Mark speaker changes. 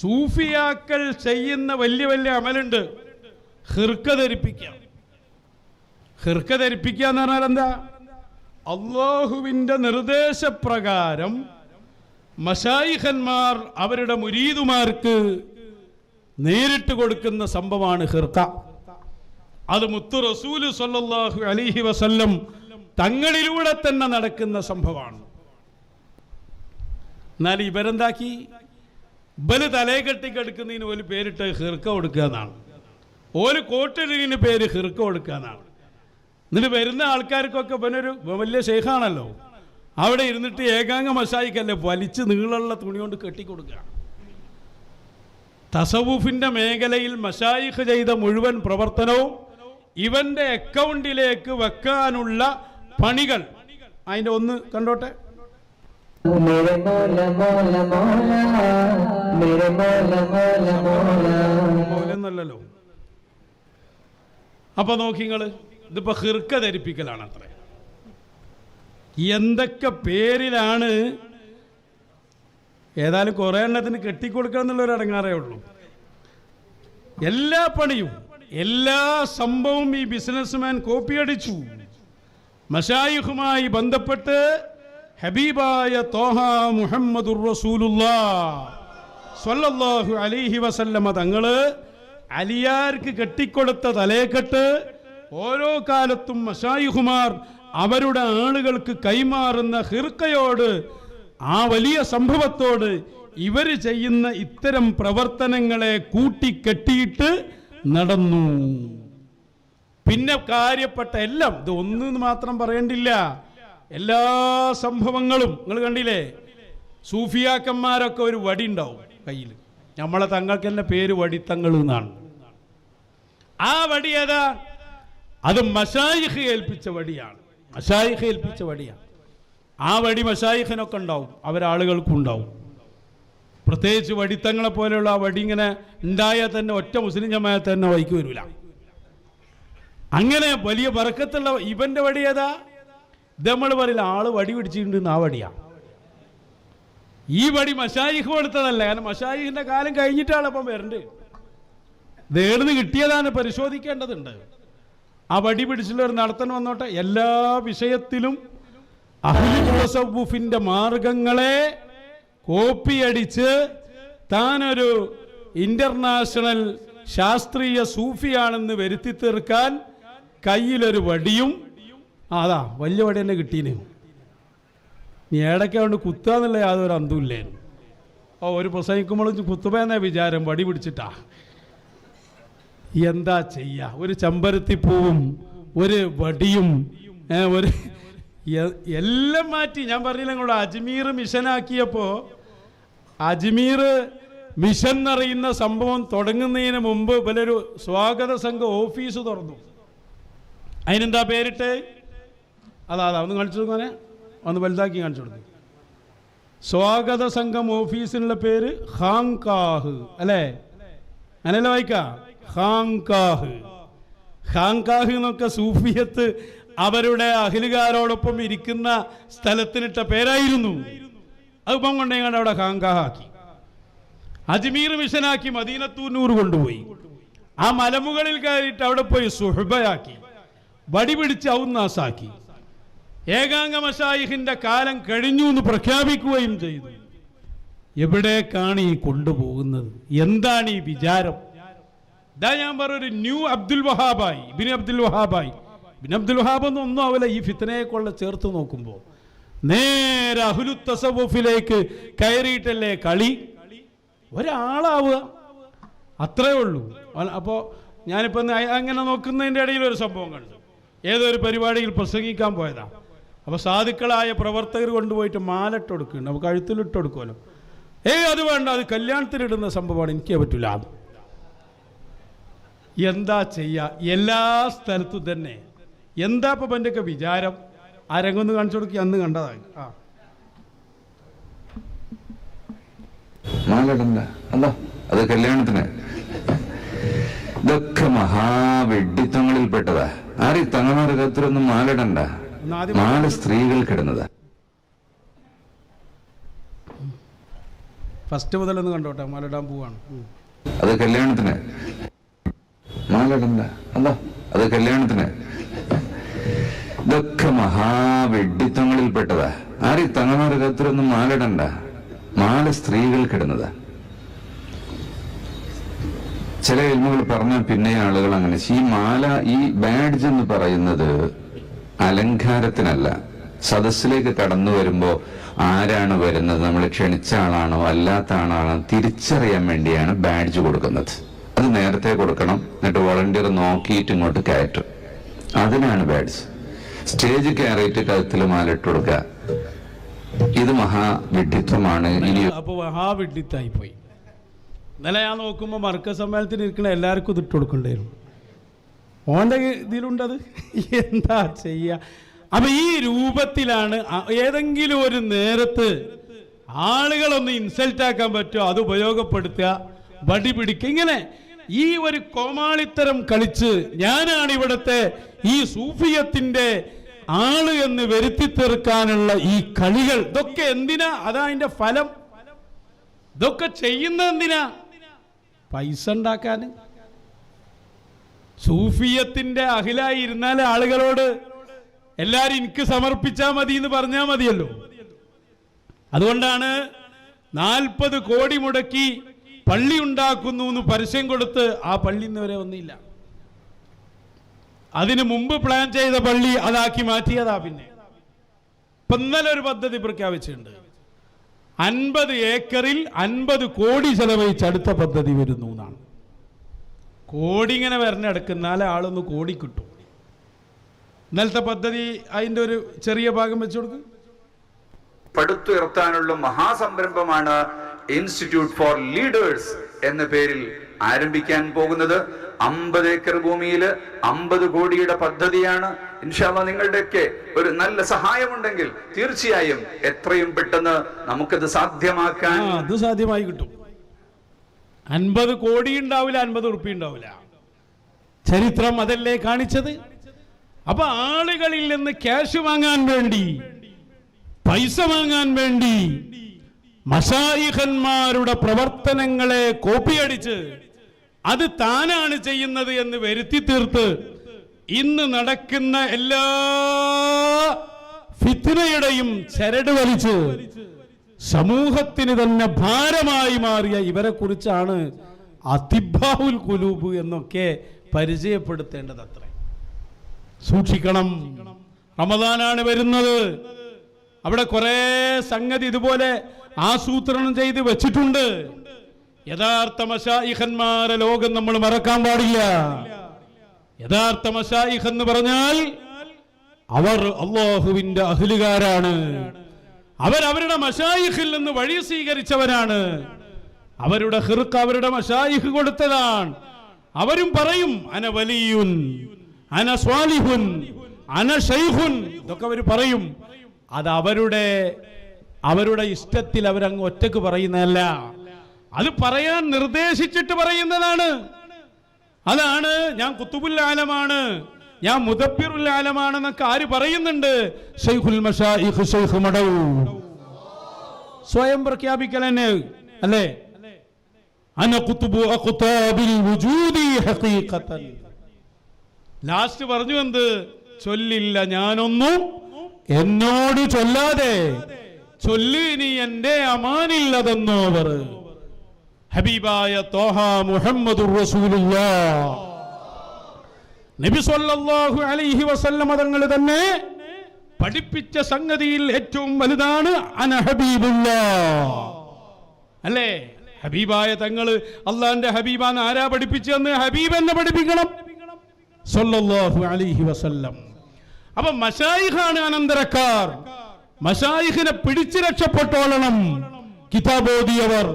Speaker 1: സൂഫിയാക്കൾ ചെയ്യുന്ന വലിയ വലിയ അമലുണ്ട്. ഹിർക്ക ധരിപ്പിക്കുക ഹിർക്ക ധരിപ്പിക്കുക എന്ന് പറഞ്ഞാൽ എന്താ? അള്ളാഹുവിന്റെ നിർദ്ദേശപ്രകാരം മഷായിഖന്മാർ അവരുടെ മുരീതുമാർക്ക് നേരിട്ട് കൊടുക്കുന്ന സംഭവമാണ് ഹിർക്ക അത് മുത്തു റസൂൽ സല്ലാഹു അലിഹി വസല്ലം തങ്ങളിലൂടെ തന്നെ നടക്കുന്ന സംഭവമാണ്. എന്നാൽ ഇവരെന്താക്കി? ഇവർ തലയെ കെട്ടിക്കെടുക്കുന്നതിന് ഒരു പേരിട്ട് ഹിർക്ക കൊടുക്കുക എന്നാണ്. ഒരു കോട്ടിടിന് പേര് ഹിർക്ക കൊടുക്കുക എന്നാണ്. എന്നിട്ട് വരുന്ന ആൾക്കാർക്കൊക്കെ ഇവനൊരു വലിയ ഷെയ്ഖാണല്ലോ അവിടെ ഇരുന്നിട്ട് ഏകാംഗ മഷായിക്കല്ലേ വലിച്ച് നീളമുള്ള തുണി കൊണ്ട് കെട്ടിക്കൊടുക്കുക തസവൂഫിന്റെ മേഖലയിൽ മഷായിഖ് ചെയ്ത മുഴുവൻ പ്രവർത്തനവും ഇവന്റെ അക്കൗണ്ടിലേക്ക് വെക്കാനുള്ള പണികൾ. അതിന്റെ ഒന്ന് കണ്ടോട്ടെ?
Speaker 2: मेरे मौला मौला मौला मेरे मौला मौला मौला
Speaker 1: മൗലെന്നല്ലല്ലോ അപ്പൊ നോക്കി നിങ്ങള് ഇതിപ്പോ ഹിർക്ക ധരിപ്പിക്കലാണ് അത്ര എന്തൊക്കെ പേരിലാണ് ഏതായാലും കുറെ എണ്ണത്തിന് കെട്ടിക്കൊടുക്കണം എന്നുള്ളൊരു അടങ്ങാറേ ഉള്ളൂ എല്ലാ പണിയും എല്ലാ സംഭവവും ഈ ബിസിനസ്മാൻ കോപ്പിയടിച്ചു മഷായിഖുമായി ബന്ധപ്പെട്ട് ഹബീബായ തോഹ മുഹമ്മദുർ റസൂലുള്ളാ. സ്വല്ലല്ലാഹു അലൈഹി വസല്ലമ തങ്ങൾ അലിയാർക്ക് കെട്ടിക്കൊടുത്ത തലേക്കെട്ട് ഓരോ കാലത്തും മഷായിഹുമാർ അവരുടെ ആളുകൾക്ക് കൈമാറുന്ന ഹിർക്കയോട് ആ വലിയ സംഭവത്തോട് ഇവർ ചെയ്യുന്ന ഇത്തരം പ്രവർത്തനങ്ങളെ കൂട്ടിക്കെട്ടിയിട്ട് നടന്നു. പിന്നെ കാര്യപ്പെട്ട എല്ലാം ഇത് ഒന്നെന്ന് മാത്രം പറയേണ്ടില്ല. എല്ലാ സംഭവങ്ങളും നിങ്ങൾ കണ്ടില്ലേ? സൂഫിയാക്കന്മാരൊക്കെ ഒരു വടി ഉണ്ടാവും കയ്യിൽ നമ്മളെ തങ്ങൾക്ക് തന്നെ പേര് വടിത്തങ്ങൾ എന്നാണ്. ആ വടി ഏതാ? അത് മഷായിഖ് ഏൽപ്പിച്ച വടിയാണ്. മഷായിഖ് ഏൽപ്പിച്ച വടിയാണ്. ആ വടി മഷായിഖിനൊക്കെ ഉണ്ടാവും അവരാളുകൾക്കും ഉണ്ടാവും. പ്രത്യേകിച്ച് വടിത്തങ്ങളെ പോലെയുള്ള ആ വടി ഇങ്ങനെ ഉണ്ടായാൽ തന്നെ ഒറ്റ മുസ്ലിം ജമാഅത്ത് തന്നെ വൈക്ക് വരില്ല അങ്ങനെ വലിയ പറക്കത്തുള്ള ഇവന്റെ വടി ഏതാ? നമ്മൾ പറയില്ല ആൾ വടി പിടിച്ചിട്ടുണ്ട് ആ വടിയാ. ഈ വടി മഷായിഖ് കൊടുത്തതല്ല കാരണം മഷായിഖിന്റെ കാലം കഴിഞ്ഞിട്ടാണ് അപ്പം വരണ്ട് നേടുന്ന് കിട്ടിയതാണ് പരിശോധിക്കേണ്ടതുണ്ട്. ആ വടി പിടിച്ചുള്ള ഒരു വന്നോട്ടെ എല്ലാ വിഷയത്തിലും അഹ്ലിഫിന്റെ മാർഗങ്ങളെ കോപ്പിയടിച്ച് താനൊരു ഇന്റർനാഷണൽ ശാസ്ത്രീയ സൂഫിയാണെന്ന് വരുത്തി തീർക്കാൻ കയ്യിലൊരു വടിയും ആ, അതാ വലിയ വടി തന്നെ കിട്ടീന്. നീ ഏടൊക്കെ കൊണ്ട് കുത്താന്നുള്ള യാതൊരു അന്തമില്ലേനും ഓ ഒരു പ്രസംഗിക്കുമ്പോഴും കുത്തുപോയെന്ന വിചാരം? വടി പിടിച്ചിട്ടാ? എന്താ ചെയ്യ? ഒരു ചെമ്പരത്തിപ്പൂവും ഒരു വടിയും ഒരു എല്ലാം മാറ്റി. ഞാൻ പറഞ്ഞില്ല നിങ്ങളോട് അജ്മീർ മിഷനാക്കിയപ്പോൾ അജ്മീർ മിഷൻ എന്നറിയുന്ന സംഭവം തുടങ്ങുന്നതിന് മുമ്പ് ഇവരൊരു സ്വാഗത സംഘ ഓഫീസ് തുറന്നു. അതിനെന്താ പേരിട്ട്? അതാ അതാ ഒന്ന് കാണിച്ചു കൊടുക്കാനെ ഒന്ന് വലുതാക്കി കാണിച്ചു കൊടുക്കും. സ്വാഗത സംഘം ഓഫീസിനുള്ള പേര് ഹാങ്കാഹ് അല്ലേ? അങ്ങനെയല്ല വായിക്ക? ഹാങ്കാഹ് ഹാങ്കാഹ് എന്നൊക്കെ സൂഫിയത്ത് അവരുടെ അഖിലുകാരോടൊപ്പം ഇരിക്കുന്ന സ്ഥലത്തിനിട്ട പേരായിരുന്നു. അതിപ്പം കൊണ്ടേങ്ങാണ്ട് അവിടെ ഹാങ്കാഹ് ആക്കി അജ്മീർ മിഷനാക്കി മദീനത്തൂന്നൂർ കൊണ്ടുപോയി. ആ മലമുകളിൽ കയറിയിട്ട് അവിടെ പോയി സുഹബയാക്കി. വടി പിടിച്ച് ഔന്നാസാക്കി. ഏകാംഗ മഷായിഹിന്റെ കാലം കഴിഞ്ഞു എന്ന് പ്രഖ്യാപിക്കുകയും ചെയ്തു. എവിടേക്കാണ് ഈ കൊണ്ടുപോകുന്നത്? എന്താണ് ഈ വിചാരം? ഇതാ ഞാൻ പറഞ്ഞൊരു ന്യൂ അബ്ദുൽ വഹാബായി ബിൻ അബ്ദുൽ വഹാബായി. ബിൻ അബ്ദുൽ വഹാബ് ഒന്നും ആവില്ല ഈ ഫിത്തനയെ കൊള്ള ചേർത്ത് നോക്കുമ്പോൾ നേരെ അഹുലു തസവുഫിലേക്ക് കയറിയിട്ടല്ലേ കളി? ഒരാളാവുക. അത്രേ ഉള്ളൂ. അപ്പോൾ ഞാനിപ്പോൾ ഞാനിപ്പോ അങ്ങനെ നോക്കുന്നതിന്റെ ഇടയിൽ ഒരു സംഭവം കണ്ടു. ഏതൊരു പരിപാടിയിൽ പ്രസംഗിക്കാൻ പോയതാ? അപ്പൊ സാധുക്കളായ പ്രവർത്തകർ കൊണ്ടുപോയിട്ട് മാലട്ട് കൊടുക്കുന്നുണ്ട് നമുക്ക് കഴുത്തിലിട്ട് കൊടുക്കുമല്ലോ ഏയ് അത് വേണ്ട. അത് കല്യാണത്തിനിടുന്ന സംഭവമാണ്. എനിക്ക് പറ്റൂല. എന്താ ചെയ്യുക എല്ലാ സ്ഥലത്തും തന്നെ. എന്താ ഇപ്പൊ എന്റെയൊക്കെ വിചാരം? ആ കാണിച്ചു കൊടുക്കുക അന്ന് കണ്ടതായി ആ.
Speaker 3: അത് കല്യാണത്തിന്. ഇതൊക്കെ മഹാവെഡിത്തങ്ങളിൽപ്പെട്ടതാ ആരീ തങ്ങമാരുടെ കത്തിലൊന്നും മാലിടണ്ട.
Speaker 1: ഒന്ന്
Speaker 3: സ്ത്രീകൾ കിടന്നത്.
Speaker 1: ഫസ്റ്റ് മുതൽ ഒന്ന് കണ്ടോട്ടെ മലടാൻ പോവാണ്.
Speaker 3: അത് കല്യാണത്തിന്. മാലടണ്ട അല്ല അത് കല്യാണത്തിന്. ഇതൊക്കെ മഹാവെഡിത്തങ്ങളിൽപ്പെട്ടതാ. ആര് ഈ തങ്ങന്മാരുടെ കത്തിലൊന്നും മാലിടണ്ട മാല കിടന്നത്. ചില എൽമുകൾ പറഞ്ഞാൽ പിന്നെ ആളുകൾ അങ്ങനെ. ഈ മാല ഈ ബാഡ്ജ് എന്ന് പറയുന്നത് അലങ്കാരത്തിനല്ല. സദസ്സിലേക്ക് കടന്നു വരുമ്പോ ആരാണ് വരുന്നത്? നമ്മൾ ക്ഷണിച്ച ആളാണോ? അല്ലാത്ത ആളാണോ? തിരിച്ചറിയാൻ വേണ്ടിയാണ് ബാഡ്ജ് കൊടുക്കുന്നത്. അത് നേരത്തെ കൊടുക്കണം. എന്നിട്ട് വോളണ്ടിയർ നോക്കിയിട്ട് ഇങ്ങോട്ട് കയറ്റും. അതിനാണ് ബാഡ്ജ് സ്റ്റേജ് കയറിയിട്ട് കഴുത്തിൽ മാലിട്ട് കൊടുക്കുക ഇത് മഹാവിഡിത്വമാണ് ഇനി
Speaker 1: അപ്പോൾ മഹാവിഡിത്തായി പോയി. ഇന്നലെ ഞാൻ നോക്കുമ്പോൾ മർക്ക സമ്മേളനത്തിന് ഇരിക്കുന്ന എല്ലാവർക്കും ഇതിട്ട് കൊടുക്കണ്ടായിരുന്നു ഓന്റെ ഇതിലുണ്ടത്? എന്താ ചെയ്യുക അപ്പൊ ഈ രൂപത്തിലാണ് ഏതെങ്കിലും ഒരു നേരത്ത് ആളുകളൊന്ന് ഇൻസൾട്ട് ആക്കാൻ പറ്റുമോ അത് ഉപയോഗപ്പെടുത്തുക വടി പിടിക്കുക. ഇങ്ങനെ ഈ ഒരു കോമാളിത്തരം കളിച്ച് ഞാനാണ് ഇവിടുത്തെ ഈ സൂഫിയത്തിന്റെ ആൾ എന്ന് വരുത്തി തീർക്കാനുള്ള ഈ കളികൾ. ഇതൊക്കെ എന്തിനാ? അതാ അതിന്റെ ഫലം. ഇതൊക്കെ ചെയ്യുന്ന എന്തിനാ? പൈസ ഉണ്ടാക്കാൻ സൂഫിയത്തിന്റെ അഖിലായി ഇരുന്നാൽ ആളുകളോട് എല്ലാരും എനിക്ക് സമർപ്പിച്ചാൽ മതി എന്ന് പറഞ്ഞാൽ മതിയല്ലോ. അതുകൊണ്ടാണ് നാൽപ്പത് കോടി മുടക്കി പള്ളി ഉണ്ടാക്കുന്നു എന്ന് പരസ്യം കൊടുത്ത് ആ പള്ളി ഇന്ന് വരെ വന്നില്ല. അതിനു മുമ്പ് പ്ലാൻ ചെയ്ത പള്ളി അതാക്കി മാറ്റിയതാ പിന്നെ. ഇപ്പൊ ഇന്നലെ ഒരു പദ്ധതി പ്രഖ്യാപിച്ചിട്ടുണ്ട്. അൻപത് ഏക്കറിൽ അൻപത് കോടി ചെലവഴിച്ച് അടുത്ത പദ്ധതി വരുന്നു എന്നാണ്. കോടി ഇങ്ങനെ വരണെടുക്കുന്നാലേ ആളൊന്ന് കോടി കിട്ടും ഇന്നലത്തെ പദ്ധതി അതിന്റെ ഒരു ചെറിയ ഭാഗം വെച്ചു കൊടുക്കും.
Speaker 4: പടുത്തുയർത്താനുള്ള മഹാസംരംഭമാണ് ഇൻസ്റ്റിറ്റ്യൂട്ട് ഫോർ ലീഡേഴ്സ് എന്ന പേരിൽ ആരംഭിക്കാൻ പോകുന്നത്. അമ്പത് ഏക്കർ ഭൂമിയിൽ അമ്പത് കോടിയുടെ പദ്ധതിയാണ്. ഇൻഷാല്ല നിങ്ങളുടെയൊക്കെ ഒരു നല്ല സഹായമുണ്ടെങ്കിൽ തീർച്ചയായും എത്രയും പെട്ടെന്ന് നമുക്കത് സാധ്യമാക്കാൻ
Speaker 1: അത് സാധ്യമായി കിട്ടും. അൻപത് കോടി ഉണ്ടാവില്ല അൻപത് ഉറുപ്പി ഉണ്ടാവില്ല. ചരിത്രം അതല്ലേ കാണിച്ചത്? അപ്പൊ ആളുകളിൽ നിന്ന് ക്യാഷ് വാങ്ങാൻ വേണ്ടി പൈസ വാങ്ങാൻ വേണ്ടി മഷായിഖന്മാരുടെ പ്രവർത്തനങ്ങളെ കോപ്പിയടിച്ച് അത് താനാണ് ചെയ്യുന്നത് എന്ന് വരുത്തി തീർത്ത് ഇന്ന് നടക്കുന്ന എല്ലാ ഫിത്തിനയുടെയും ചരട് വലിച്ച് സമൂഹത്തിന് തന്നെ ഭാരമായി മാറിയ ഇവരെ കുറിച്ചാണ് അതിബാഹുൽ കുലൂബ് എന്നൊക്കെ പരിചയപ്പെടുത്തേണ്ടത് അത്ര. സൂക്ഷിക്കണം. റമദാനാണ് വരുന്നത്. അവിടെ കുറെ സംഗതി ഇതുപോലെ ആസൂത്രണം ചെയ്ത് വെച്ചിട്ടുണ്ട്. യഥാർത്ഥ മഷായിഖന്മാരെ ലോകം നമ്മൾ മറക്കാൻ പാടില്ല. യഥാർത്ഥ മഷായിഖ് എന്ന് പറഞ്ഞാൽ അവർ അള്ളാഹുവിന്റെ അഹ്ലുകാരാണ്. അവർ അവരുടെ മഷായിഖിൽ നിന്ന് വഴി സ്വീകരിച്ചവരാണ്. അവരുടെ ഹിർക്ക് അവരുടെ മഷായിഖ് കൊടുത്തതാണ്. അവരും പറയും അന വലിയുൻ അന സ്വാലിഹുൻ അന ഷൈഖുൻ ഇതൊക്കെ അവർ പറയും. അത് അവരുടെ അവരുടെ ഇഷ്ടത്തിൽ അവരങ്ങ് ഒറ്റയ്ക്ക് പറയുന്നതല്ല. അത് പറയാൻ നിർദ്ദേശിച്ചിട്ട് പറയുന്നതാണ്. അതാണ് ഞാൻ കുത്തുബുൽ ആലമാണ് ഞാൻ മുതപ്പിറുല്ലാലമാണെന്നൊക്കെ ആര് പറയുന്നുണ്ട്? സ്വയം പ്രഖ്യാപിക്കൽ തന്നെ അല്ലേ? ലാസ്റ്റ് പറഞ്ഞു എന്ത്? ചൊല്ലില്ല ഞാനൊന്നും എന്നോട് ചൊല്ലാതെ. ചൊല്ലു ഇനി എന്റെ അമാനില്ലതെന്നോവർ. ഹബീബായ തോഹ മുഹമ്മദ് റസൂലുള്ളാഹ് നബി സല്ലല്ലാഹു അലൈഹി വസല്ലമ തങ്ങൾ തന്നെ പഠിപ്പിച്ച സംഗതിയിൽ ഏറ്റവും വലുതാണ് അന ഹബീബുല്ലാ അല്ലേ? ഹബീബായ തങ്ങൾ അള്ളാന്റെ ഹബീബാന്ന് ആരാ പഠിപ്പിച്ചെന്ന് ഹബീബ് എന്നെ പഠിപ്പിക്കണം. സല്ലല്ലാഹു അലൈഹി വസല്ലം. അപ്പൊ മഷായിഖാണ് അനന്തരക്കാർ. മഷായിഖിനെ പിടിച്ചു രക്ഷപ്പെട്ടോളണം. കിതാബോദിയവർ